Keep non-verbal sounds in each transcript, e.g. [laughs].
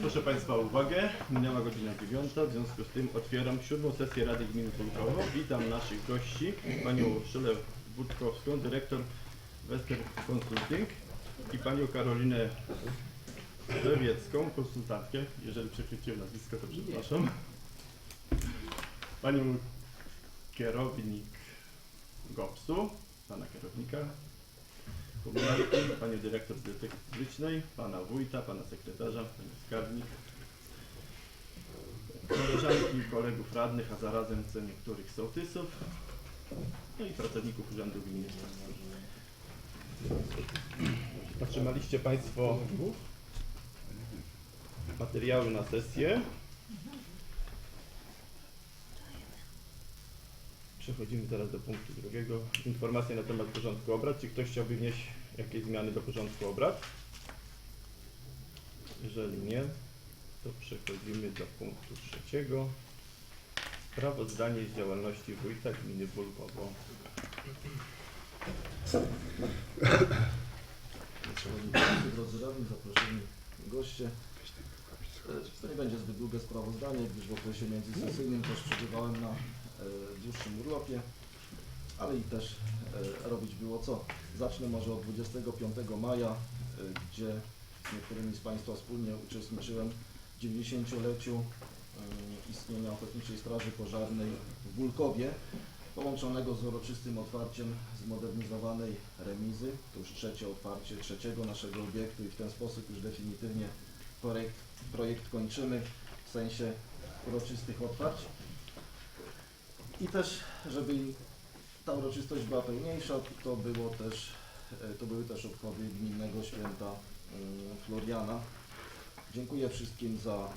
Proszę Państwa uwagę, minęła godzina 9, w związku z tym otwieram siódmą sesję Rady Gminy Tulkowo. Witam naszych gości, panią Szylę Budkowską, dyrektor Wester Consulting i panią Karolinę Lewiecką, konsultantkę. Jeżeli przekroczyłem nazwisko, to przepraszam. Panią kierownik GOPS-u, pana kierownika komunalki, panią dyrektor biblioteki publicznej, pana wójta, pana sekretarza, panią skarbnik, koleżanki i kolegów radnych, a zarazem co niektórych sołtysów, no i pracowników Urzędu Gminy. Otrzymaliście Państwo materiały na sesję. Przechodzimy teraz do punktu drugiego. Informacje na temat porządku obrad. Czy ktoś chciałby wnieść jakieś zmiany do porządku obrad? Jeżeli nie, to przechodzimy do punktu trzeciego. Sprawozdanie z działalności wójta gminy Bulkowo. Przewodniczący, drodzy radni, zaproszeni goście. To nie będzie zbyt długie sprawozdanie, gdyż w okresie międzysesyjnym też przebywałem na dłuższym urlopie, ale i też e, robić było co. Zacznę może od 25 maja, e, gdzie z niektórymi z Państwa wspólnie uczestniczyłem w 90-leciu e, istnienia Ochotniczej Straży Pożarnej w Bulkowie, połączonego z uroczystym otwarciem zmodernizowanej remizy. To już trzecie otwarcie trzeciego naszego obiektu i w ten sposób już definitywnie projekt, projekt kończymy w sensie uroczystych otwarć. I też, żeby ta uroczystość była pełniejsza, to, było też, e, to były też obchody gminnego święta mm, Floriana. Dziękuję wszystkim za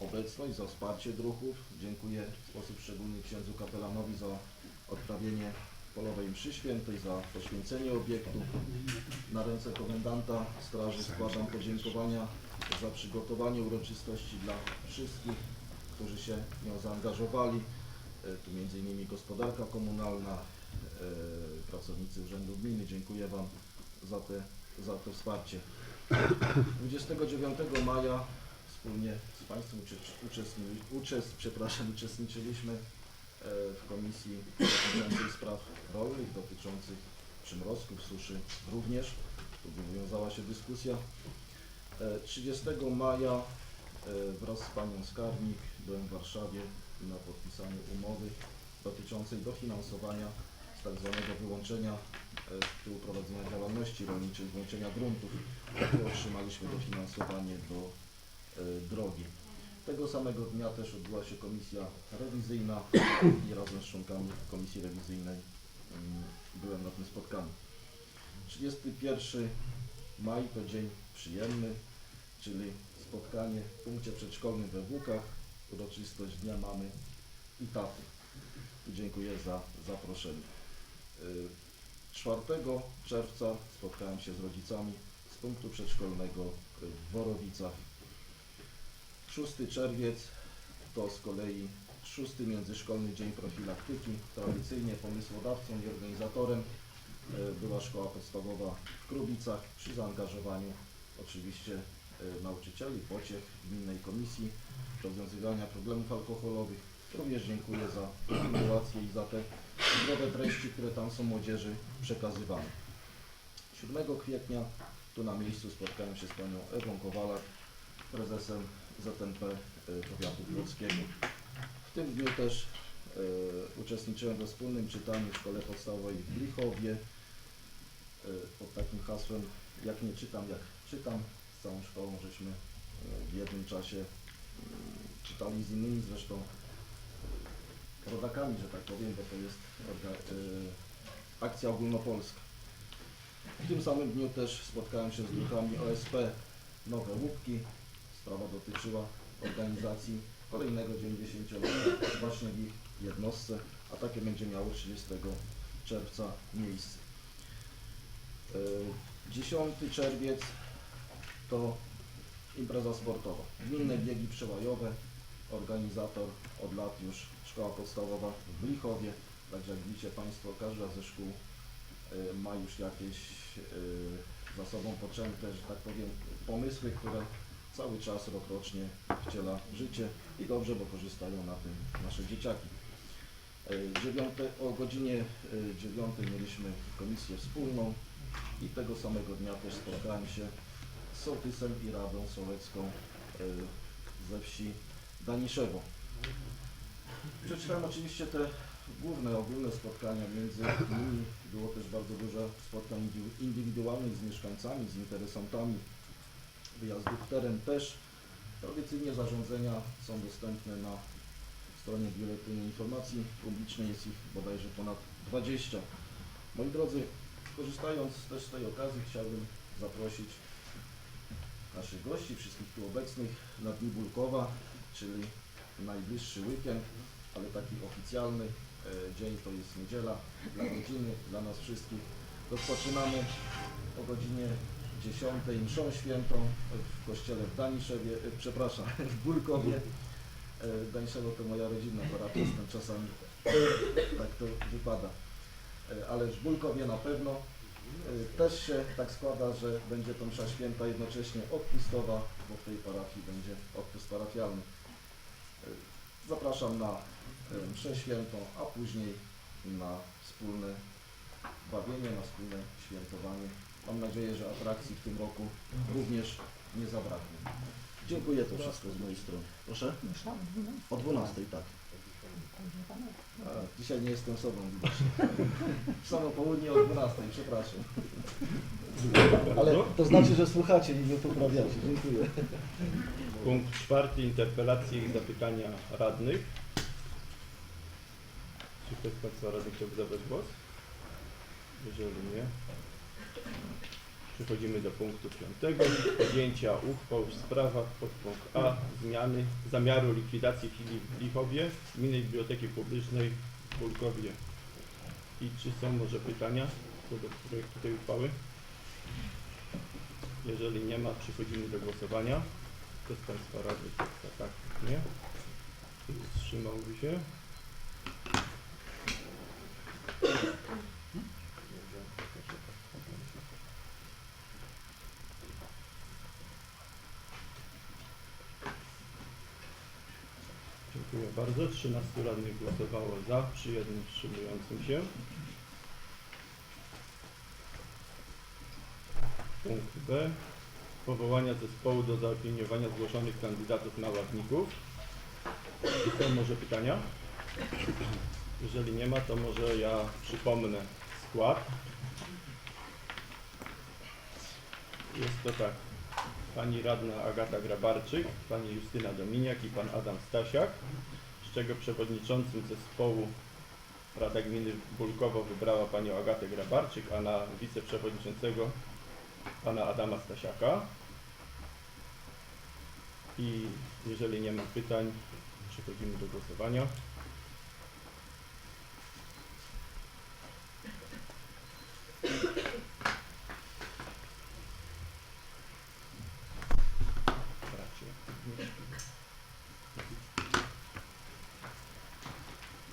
obecność, za wsparcie druhów. Dziękuję w sposób szczególny księdzu kapelanowi za odprawienie polowej mszy świętej, za poświęcenie obiektu. Na ręce komendanta straży składam podziękowania za przygotowanie uroczystości dla wszystkich, którzy się w nią zaangażowali. E, Tu innymi gospodarka komunalna, e, pracownicy Urzędu Gminy. Dziękuję Wam za, te, za to wsparcie. 29 maja wspólnie z Państwem uczest- uczestni- uczest, przepraszam, uczestniczyliśmy e, w Komisji dotyczącej spraw rolnych, dotyczących przymrozków, suszy również. Tu wywiązała się dyskusja. E, 30 maja wraz z Panią Skarbnik byłem w Warszawie na podpisaniu umowy dotyczącej dofinansowania z tak zwanego wyłączenia e, z tytułu prowadzenia działalności rolniczej, wyłączenia gruntów. Tu otrzymaliśmy dofinansowanie do e, drogi. Tego samego dnia też odbyła się komisja rewizyjna i razem z członkami komisji rewizyjnej mm, byłem na tym spotkaniu. 31 maj to dzień przyjemny, czyli spotkanie w punkcie przedszkolnym we Włókach, uroczystość Dnia Mamy i Taty. Dziękuję za zaproszenie. Y, 4 czerwca spotkałem się z rodzicami z punktu przedszkolnego w Worowicach. 6 czerwiec to z kolei szósty międzyszkolny dzień profilaktyki. Tradycyjnie pomysłodawcą i organizatorem e, była szkoła podstawowa w Krubicach przy zaangażowaniu oczywiście e, nauczycieli, pociech gminnej komisji rozwiązywania problemów alkoholowych. Również dziękuję za kontynuację i za te zdrowe treści, które tam są młodzieży przekazywane. 7 kwietnia tu na miejscu spotkałem się z panią Ewą Kowalak, prezesem ZNP y, Powiatu Płockiego. W tym dniu też y, uczestniczyłem we wspólnym czytaniu w szkole podstawowej w Blichowie y, pod takim hasłem jak nie czytam, jak czytam. Z całą szkołą żeśmy y, w jednym czasie czytali z innymi zresztą y, rodakami, że tak powiem, bo to jest orga- y, akcja ogólnopolska. W tym samym dniu też spotkałem się z druhami OSP Nowe Łupki. Sprawa dotyczyła organizacji kolejnego 90-lecia właśnie w ich jednostce, a takie będzie miało 30 czerwca miejsce. E, 10 czerwiec to impreza sportowa. Gminne biegi przełajowe, organizator od lat już szkoła podstawowa w Blichowie, także jak widzicie Państwo, każda ze szkół e, ma już jakieś e, za sobą poczęte, że tak powiem, pomysły, które cały czas, rokrocznie wciela życie i dobrze, bo korzystają na tym nasze dzieciaki. E, Dziewiąte, o godzinie e, 9 mieliśmy komisję wspólną i tego samego dnia też spotkałem się sołtysem i radą sołecką e, ze wsi Daniszewo. Przeczytałem oczywiście te główne, ogólne spotkania, między nimi było też bardzo dużo spotkań indy- indywidualnych z mieszkańcami, z interesantami, wyjazdów w teren też. Tradycyjnie zarządzenia są dostępne na stronie Biuletynu Informacji Publicznej, jest ich bodajże ponad 20. Moi drodzy, korzystając też z tej okazji chciałbym zaprosić naszych gości, wszystkich tu obecnych na Dni Bulkowa, czyli najbliższy weekend, ale taki oficjalny e, dzień to jest niedziela dla rodziny, dla nas wszystkich. Rozpoczynamy o godzinie 10 mszą świętą w kościele w Daniszewie, e, przepraszam, w Bulkowie. E, Daniszewo to moja rodzinna parafia, jestem czasami tak to wypada. Ale w Bulkowie na pewno też się tak składa, że będzie to msza święta jednocześnie odpustowa, bo w tej parafii będzie odpust parafialny. E, Zapraszam na e, mszę świętą, a później na wspólne bawienie, na wspólne świętowanie. Mam nadzieję, że atrakcji w tym roku również nie zabraknie. Dziękuję, to wszystko z mojej strony. Proszę? O 12, tak. A, dzisiaj nie jestem sobą widocznie. [laughs] W samo południe o 12, przepraszam. Ale to znaczy, że słuchacie i mnie poprawiacie. Dziękuję. Punkt czwarty, interpelacje i zapytania radnych. Czy ktoś z Państwa radnych chciałby zabrać głos? Jeżeli nie, przechodzimy do punktu piątego. Podjęcia uchwał w sprawach podpunkt A. Zmiany zamiaru likwidacji filii w Lichowie Gminnej Biblioteki Publicznej w Bulkowie. I czy są może pytania co do projektu tej uchwały? Jeżeli nie ma, przechodzimy do głosowania. Kto z Państwa radnych za tak? Nie? Wstrzymałby się? Dziękuję bardzo. 13 radnych głosowało za, przy jednym wstrzymującym się. Punkt B. Powołania zespołu do zaopiniowania zgłoszonych kandydatów na ławników. Są może pytania? Jeżeli nie ma, to może ja przypomnę skład. Jest to tak. Pani radna Agata Grabarczyk, pani Justyna Dominiak i pan Adam Stasiak, z czego przewodniczącym zespołu Rada Gminy Bulkowo wybrała panią Agatę Grabarczyk, a na wiceprzewodniczącego pana Adama Stasiaka. I jeżeli nie ma pytań, przechodzimy do głosowania.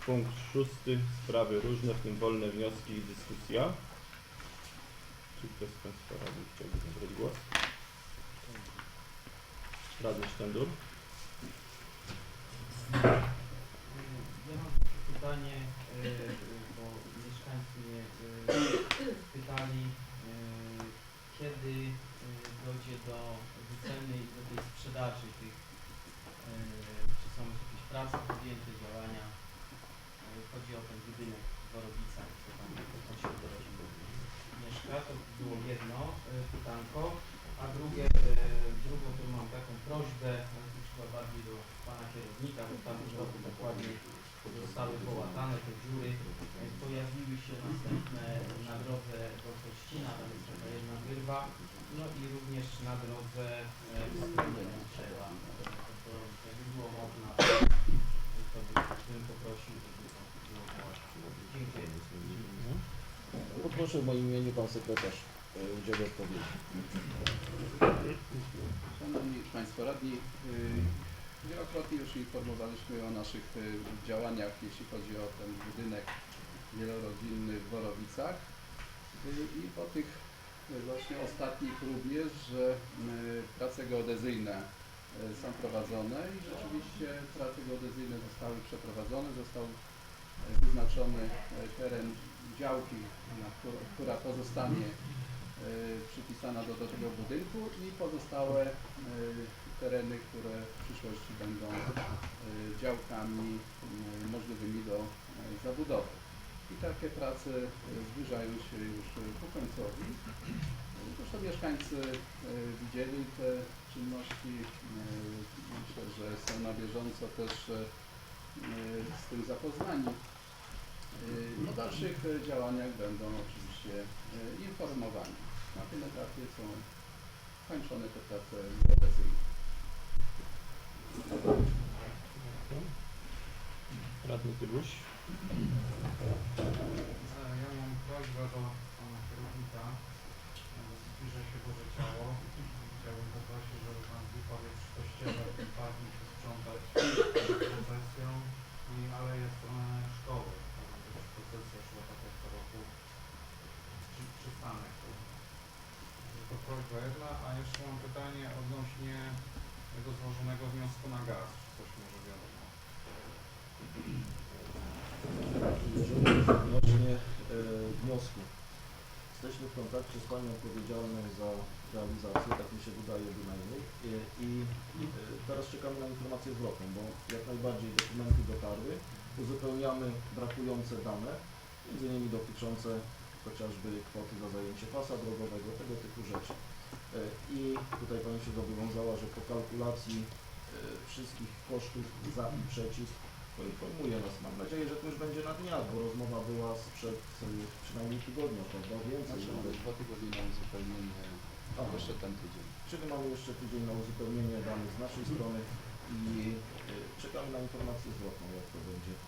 Punkt szósty. Sprawy różne, w tym wolne wnioski i dyskusja. Czy ktoś z Państwa radnych chciałby zabrać głos? Radny Sztendur. Ja mam pytanie, e, bo mieszkańcy mnie e, pytali, e, kiedy dojdzie do wyceny i do tej sprzedaży tych, czy są jakieś prace podjęte, działania. Chodzi o ten budynek w Worowicach, co tam rodzin mieszka. To było jedno e, pytanko, a drugie, e, drugą to mam taką prośbę, ale to już chyba bardziej do pana kierownika, bo tam już roku dokładnie zostały połatane te dziury. E, Pojawiły się następne na drodze do Kościna, tam jest taka jedna wyrwa, no i również na drodze e, w stronę Drzewa. To jakby było można, to by- bym poprosił, żeby to było załatwione. Dziękuję. Poproszę w moim imieniu pan sekretarz e, udzieli odpowiedzi. Szanowni Państwo Radni, y, wielokrotnie już informowaliśmy o naszych y, działaniach, jeśli chodzi o ten budynek wielorodzinny w Borowicach i po tych właśnie ostatnich również, że prace geodezyjne są prowadzone i rzeczywiście prace geodezyjne zostały przeprowadzone, został wyznaczony teren działki, która pozostanie y, przypisana do, do tego budynku i pozostałe y, tereny, które w przyszłości będą y, działkami możliwymi do zabudowy. I takie prace zbliżają się już ku końcowi. Zresztą mieszkańcy widzieli te czynności. Myślę, że są na bieżąco też z tym zapoznani. Y, O dalszych y, działaniach będą oczywiście y, informowani. Na tym etapie są kończone te prace geodezyjne. Radny Tybuś. E, Ja mam prośbę do pana kierownika. E, Zbliża się Boże Ciało. Chciałbym poprosić, żeby pan wypowiedź w kościele padł się sprzątać procesją i aleję w stronę szkoły. To ma być procesja szła tak jak co roku. Przy, przystanek. To, to prośba jedna, a jeszcze mam pytanie odnośnie tego złożonego wniosku na gaz. Czy coś może wiadomo? Odnośnie e, wniosku, jesteśmy w kontakcie z Panią odpowiedzialną za realizację, tak mi się wydaje bynajmniej i, i e, teraz czekamy na informację zwrotną, bo jak najbardziej dokumenty dotarły, uzupełniamy brakujące dane, między innymi dotyczące chociażby kwoty za zajęcie pasa drogowego, tego typu rzeczy. E, I tutaj Pani się zobowiązała, że po kalkulacji e, wszystkich kosztów za i przeciw poinformuje nas. Mam nadzieję, że to już będzie na dniach, bo rozmowa była sprzed y, przynajmniej tygodnia, prawda? Więcej Znaczy nawet. dwa tygodnie na uzupełnienie jeszcze ten tydzień. Czyli mamy jeszcze tydzień na uzupełnienie danych z naszej strony i czekamy na informację zwrotną, jak to będzie y,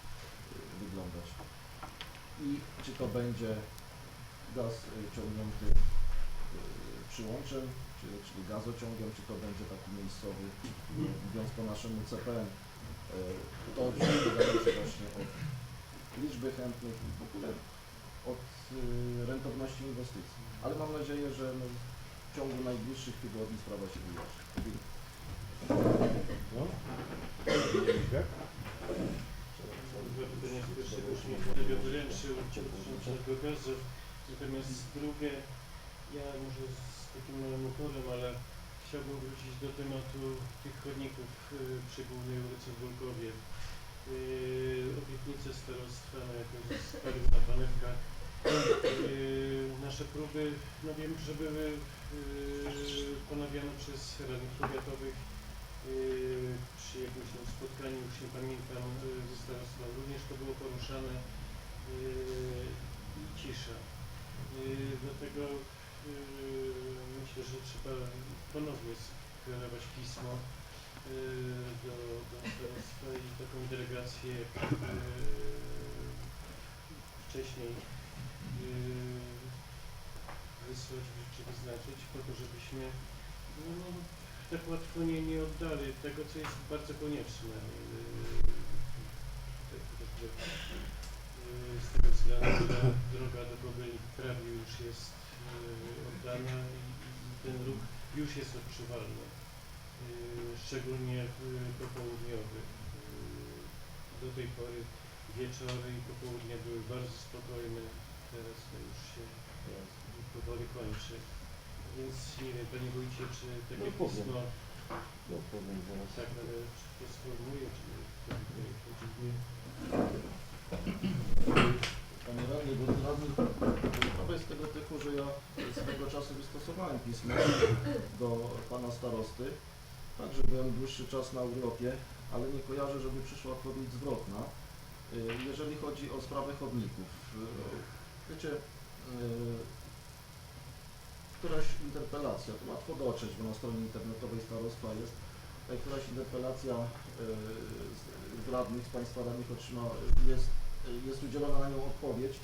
wyglądać. I czy to będzie gaz y, ciągnięty y, przyłączem, czy, czyli gazociągiem, czy to będzie taki miejscowy, mówiąc po naszemu CPN. To wszystko zależy właśnie od liczby chętnych i w ogóle od rentowności inwestycji. Ale mam nadzieję, że no, w ciągu najbliższych tygodni sprawa się wyjaśni. No. Dwa pytania. Już mnie kolega wyręczył dotyczącego gazu. Natomiast drugie, ja może z takim małym uporem, ale chciałbym wrócić do tematu tych chodników y, przy głównej ulicy w Wolkowie. Yy, obietnice starostwa na jakąś stary na panewkach. Yy, nasze próby, no wiem, że były yy, ponawiane przez radnych powiatowych przy jakimś tam spotkaniu, już nie pamiętam, yy, ze starostwem również to było poruszane yy, i cisza. Yy, dlatego yy, myślę, że trzeba ponownie skierować pismo yy, do, do starostwa i taką delegację yy, wcześniej yy, wysłać, czy wyznaczyć po to, żebyśmy no, no, tak łatwo nie, oddali tego, co jest bardzo konieczne. Tak, także, yy, z tego względu, że droga do Gobeli prawie już jest oddana i, ten ruch już jest odczuwalny, szczególnie popołudniowy. Do tej pory wieczory i popołudnia były bardzo spokojne, teraz to już się powoli kończy. Więc nie wiem, Panie Wójcie, czy takie No, powiem. pismo No powiem zaraz. tak, ale czy to sformułuję, czy to tutaj chodzi? Panie radny, bo radny, sprawa jest tego typu, że ja swego czasu wystosowałem pismo do pana starosty, tak, że byłem dłuższy czas na urlopie, ale nie kojarzę, żeby przyszła odpowiedź zwrotna. Y, Jeżeli chodzi o sprawę chodników, y, wiecie, y, któraś interpelacja, to łatwo dotrzeć, bo na stronie internetowej starostwa jest, któraś interpelacja y, z, radnych, z Państwa radnych otrzyma, jest, jest udzielona na nią odpowiedź.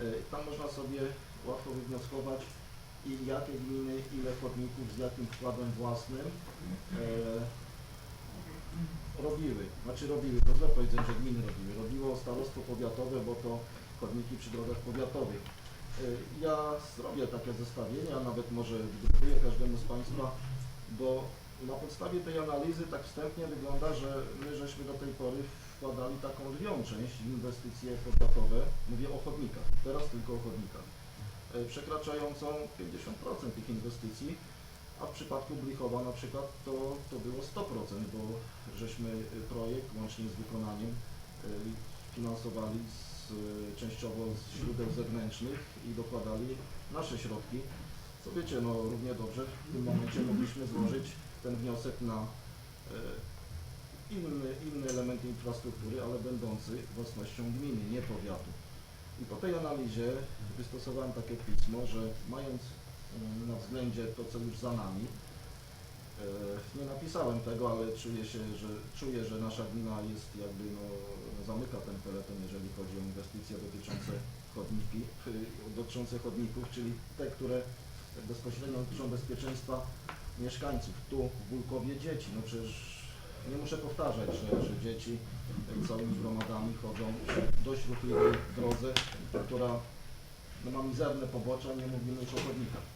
Y, Tam można sobie łatwo wywnioskować, i jakie gminy, ile chodników, z jakim wkładem własnym e, robiły. Znaczy robiły, to źle powiedzieć, że gminy robiły. Robiło starostwo powiatowe, bo to chodniki przy drogach powiatowych. Y, Ja zrobię takie zestawienie, a nawet może wydrukuję każdemu z Państwa, bo na podstawie tej analizy tak wstępnie wygląda, że my żeśmy do tej pory wkładali taką lwią część w inwestycje powiatowe, mówię o chodnikach, teraz tylko o chodnikach, y, przekraczającą 50% tych inwestycji, a w przypadku Blichowa na przykład to, to było 100%, bo żeśmy projekt łącznie z wykonaniem y, finansowali z, częściowo z źródeł zewnętrznych i dokładali nasze środki. Co wiecie, no równie dobrze w tym momencie mogliśmy złożyć ten wniosek na y, inny, inny element infrastruktury, ale będący własnością gminy, nie powiatu. I po tej analizie wystosowałem takie pismo, że mając mm, na względzie to, co już za nami, e, nie napisałem tego, ale czuję się, że czuję, że nasza gmina jest jakby no, zamyka ten peleton, jeżeli chodzi o inwestycje dotyczące chodniki, y, dotyczące chodników, czyli te, które bezpośrednio dotyczą bezpieczeństwa mieszkańców. Tu w Bulkowie dzieci, no przecież nie muszę powtarzać, że, że dzieci e, całymi gromadami chodzą dość ruchliwej drodze, która no, ma mizerne pobocza, nie mówimy już o chodnikach.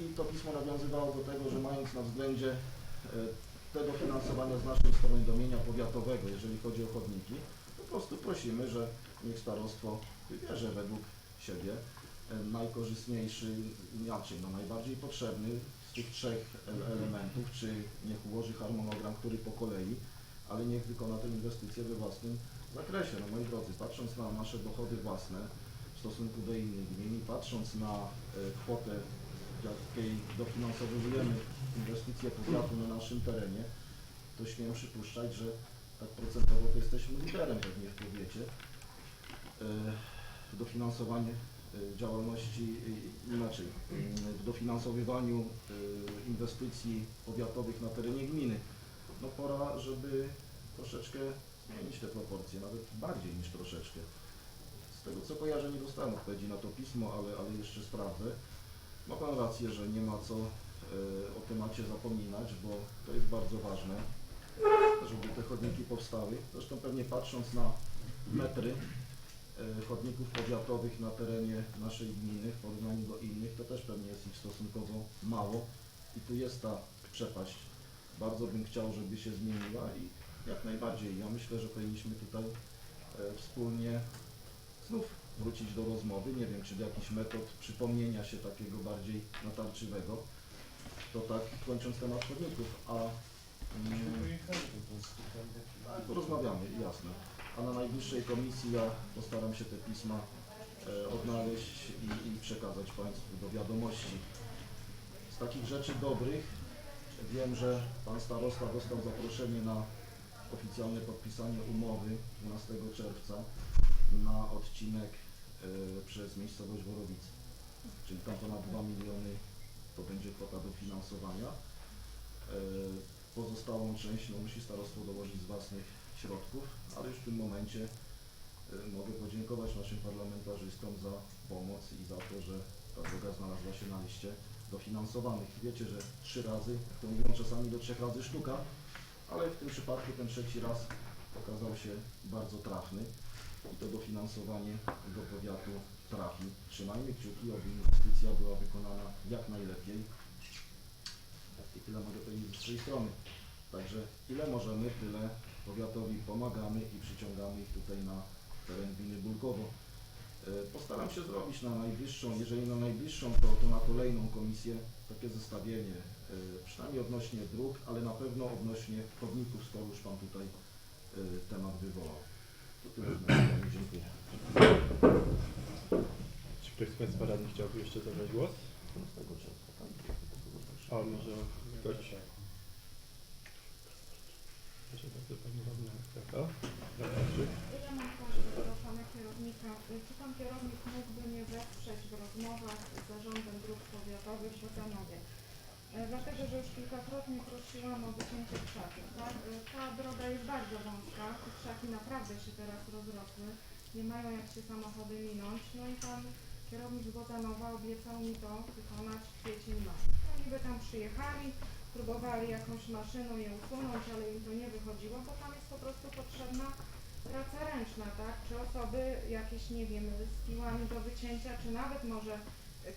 I to pismo nawiązywało do tego, że mając na względzie e, te dofinansowania z naszej strony do mienia powiatowego, jeżeli chodzi o chodniki, po prostu prosimy, że niech starostwo wybierze według siebie e, najkorzystniejszy, inaczej, no najbardziej potrzebny z tych trzech e- elementów, czy niech ułoży harmonogram, który po kolei, ale niech wykona tę inwestycję we własnym zakresie. No moi drodzy, patrząc na nasze dochody własne w stosunku do innych gmin i patrząc na kwotę, jakiej dofinansowujemy inwestycje powiatu na naszym terenie, to śmiem przypuszczać, że tak procentowo to jesteśmy liderem pewnie w powiecie. E, Dofinansowanie e, działalności, e, inaczej, mm, w dofinansowywaniu inwestycji powiatowych na terenie gminy. No pora, żeby troszeczkę zmienić te proporcje, nawet bardziej niż troszeczkę. Z tego co kojarzę, nie dostałem odpowiedzi na to pismo, ale, ale jeszcze sprawdzę. Ma Pan rację, że nie ma co e, o temacie zapominać, bo to jest bardzo ważne, żeby te chodniki powstały. Zresztą pewnie patrząc na metry e, chodników powiatowych na terenie naszej gminy w porównaniu do innych, to też pewnie jest ich stosunkowo mało i tu jest ta przepaść. Bardzo bym chciał, żeby się zmieniła i jak najbardziej. Ja myślę, że powinniśmy tutaj e, wspólnie znów wrócić do rozmowy. Nie wiem, czy do jakichś metod przypomnienia się takiego bardziej natarczywego. To tak kończąc temat chodników, a mm, tak, jasne. A na najbliższej komisji ja postaram się te pisma e, odnaleźć i, i przekazać Państwu do wiadomości. Z takich rzeczy dobrych wiem, że Pan Starosta dostał zaproszenie na oficjalne podpisanie umowy 12 czerwca na odcinek przez miejscowość Worowice. Czyli tam ponad 2 miliony to będzie kwota dofinansowania. E, pozostałą część no, musi starostwo dołożyć z własnych środków, ale już w tym momencie e, mogę podziękować naszym parlamentarzystom za pomoc i za to, że ta droga znalazła się na liście dofinansowanych. Wiecie, że trzy razy, to mówią czasami do trzech razy sztuka, ale w tym przypadku ten trzeci raz okazał się bardzo trafny i to dofinansowanie do powiatu trafi. Trzymajmy kciuki, aby inwestycja była wykonana jak najlepiej. I tyle mogę powiedzieć z swojej strony. Także ile możemy, tyle powiatowi pomagamy i przyciągamy ich tutaj na teren gminy Bulkowo. E, Postaram się zrobić na najbliższą, jeżeli na najbliższą, to, to na kolejną komisję takie zestawienie, e, przynajmniej odnośnie dróg, ale na pewno odnośnie chodników, skoro już Pan tutaj e, temat wywołał. Czy ktoś z Państwa radnych chciałby jeszcze zabrać głos? A może ktoś? Proszę bardzo, Pani Wagner. Prawda? Ja mam prośbę pana kierownika. Czy pan kierownik mógłby mnie wesprzeć w rozmowach z zarządem dróg powiatowych w Siokanowie? E, Dlatego, że już kilkakrotnie prosiłam o wycięcie krzaków. Tak? E, Ta droga jest bardzo wąska, te krzaki naprawdę się teraz rozrosły, nie mają jak się samochody minąć. No i pan kierownik z Bogdanowa obiecał mi to wykonać w kwiecień maj. No niby tam przyjechali, próbowali jakąś maszyną je usunąć, ale im to nie wychodziło, bo tam jest po prostu potrzebna praca ręczna, tak? Czy osoby jakieś, nie wiem, z piłami do wycięcia, czy nawet może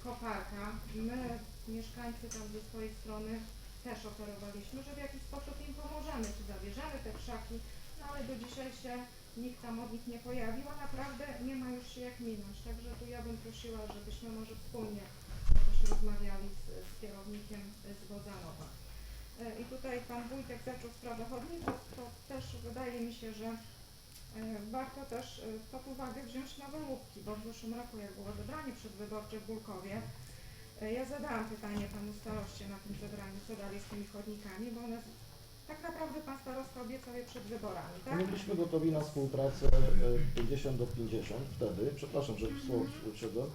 koparka. My, mieszkańcy tam ze swojej strony też oferowaliśmy, że w jakiś sposób im pomożemy, czy zabierzemy te krzaki, no ale do dzisiaj się nikt tam od nich nie pojawił, a naprawdę nie ma już się jak minąć. Także tu ja bym prosiła, żebyśmy może wspólnie jakoś rozmawiali z, z kierownikiem z Wodzanowa. E, I tutaj pan Wójtek zaczął sprawę chodników, to też wydaje mi się, że e, warto też e, pod uwagę wziąć nowe łupki, bo w zeszłym roku jak było zebranie przedwyborcze w Bulkowie, ja zadałam pytanie panu staroście na tym zebraniu, co dalej z tymi chodnikami, bo one tak naprawdę pan starosta obiecał je przed wyborami, tak? My byliśmy gotowi na współpracę e, 50 do 50 wtedy, przepraszam, że słowo wszedłem,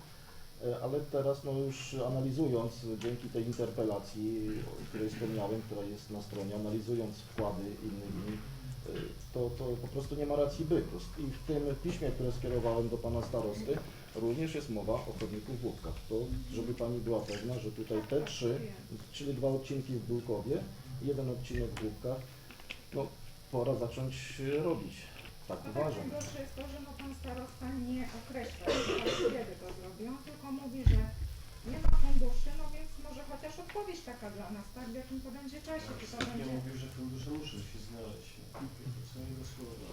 E, ale teraz no już analizując e, dzięki tej interpelacji, o której wspomniałem, która jest na stronie, analizując wkłady innych gmin, e, to, to po prostu nie ma racji bytu. I w tym piśmie, które skierowałem do pana starosty, również jest mowa o chodniku w Łupkach. To, żeby pani była pewna, że tutaj te trzy, czyli dwa odcinki w Bulkowie, jeden odcinek w Łupkach, no pora zacząć robić. Tak No tak, uważam. najgorsze jest to, że no pan starosta nie określa, kiedy to zrobi. On tylko mówi, że nie ma funduszy, no więc może chociaż odpowiedź taka dla nas, tak? W jakim to będzie czasie, czy to Ja będzie... mówił, że fundusze muszą się znaleźć. To są jego słowa.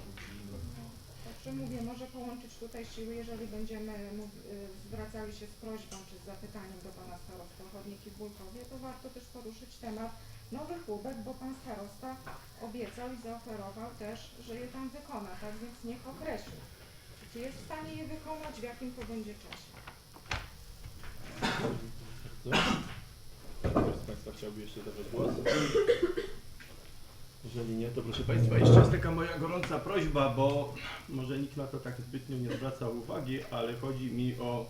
Także mówię, może połączyć tutaj siły, jeżeli będziemy y, zwracali się z prośbą czy z zapytaniem do pana starosty o chodniki w Bulkowie, to warto też poruszyć temat nowych łódek, bo pan starosta obiecał i zaoferował też, że je tam wykona, tak więc niech określi. Czy jest w stanie je wykonać, w jakim to będzie czasie. Ktoś z Państwa chciałby jeszcze zabrać głos? Jeżeli nie, to proszę Państwa, jeszcze jest taka moja gorąca prośba, bo może nikt na to tak zbytnio nie zwraca uwagi, ale chodzi mi o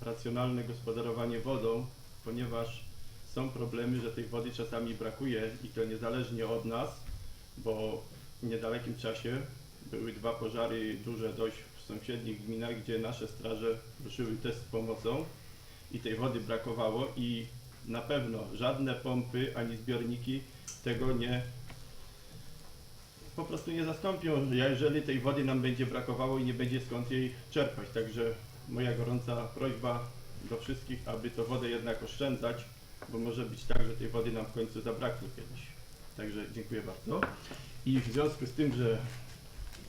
racjonalne gospodarowanie wodą, ponieważ są problemy, że tej wody czasami brakuje i to niezależnie od nas, bo w niedalekim czasie były dwa pożary duże dość w sąsiednich gminach, gdzie nasze straże ruszyły też z pomocą i tej wody brakowało i na pewno żadne pompy ani zbiorniki tego nie po prostu nie zastąpią, jeżeli tej wody nam będzie brakowało i nie będzie skąd jej czerpać. Także moja gorąca prośba do wszystkich, aby tę wodę jednak oszczędzać, bo może być tak, że tej wody nam w końcu zabraknie kiedyś. Także dziękuję bardzo. I w związku z tym, że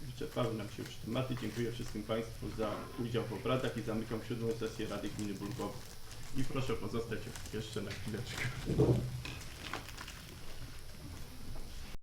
wyczerpały nam się już tematy, dziękuję wszystkim Państwu za udział w obradach i zamykam siódmą sesję Rady Gminy Bulgowo. I proszę pozostać jeszcze na chwileczkę.